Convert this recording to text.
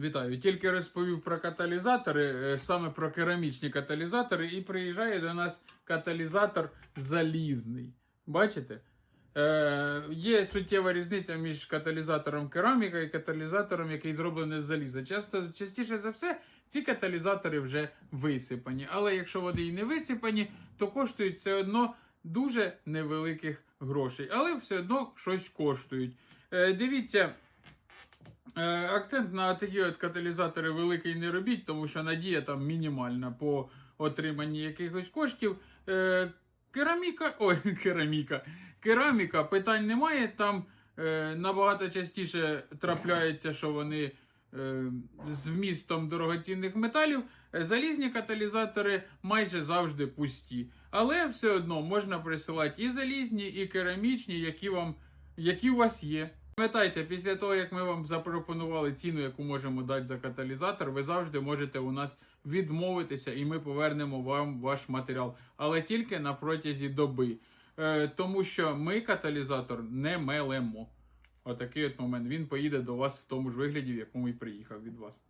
Вітаю. Тільки розповів про каталізатори, е, саме про керамічні каталізатори, і приїжджає до нас каталізатор залізний. Бачите? Е, є суттєва різниця між каталізатором кераміка і каталізатором, який зроблений з заліза. Часто, частіше за все, ці каталізатори вже висипані. Але якщо вони і не висипані, то коштують все одно дуже невеликих грошей. Але все одно щось коштують. Е, дивіться. Е, Акцент на такі от каталізатори великий не робіть, тому що надія там мінімальна по отриманні якихось коштів. Е, Кераміка, ой, кераміка. Кераміка питань немає. Там е, набагато частіше трапляється, що вони з вмістом дорогоцінних металів. Залізні каталізатори майже завжди пусті. Але все одно можна присилати і залізні, і керамічні, які, вам, які у вас є. Пам'ятайте, після того, як ми вам запропонували ціну, яку можемо дати за каталізатор, ви завжди можете у нас відмовитися, і ми повернемо вам ваш матеріал, але тільки на протязі доби. Е, тому що ми каталізатор не мелемо. Отакий от момент. Він поїде до вас в тому ж вигляді, в якому і приїхав від вас.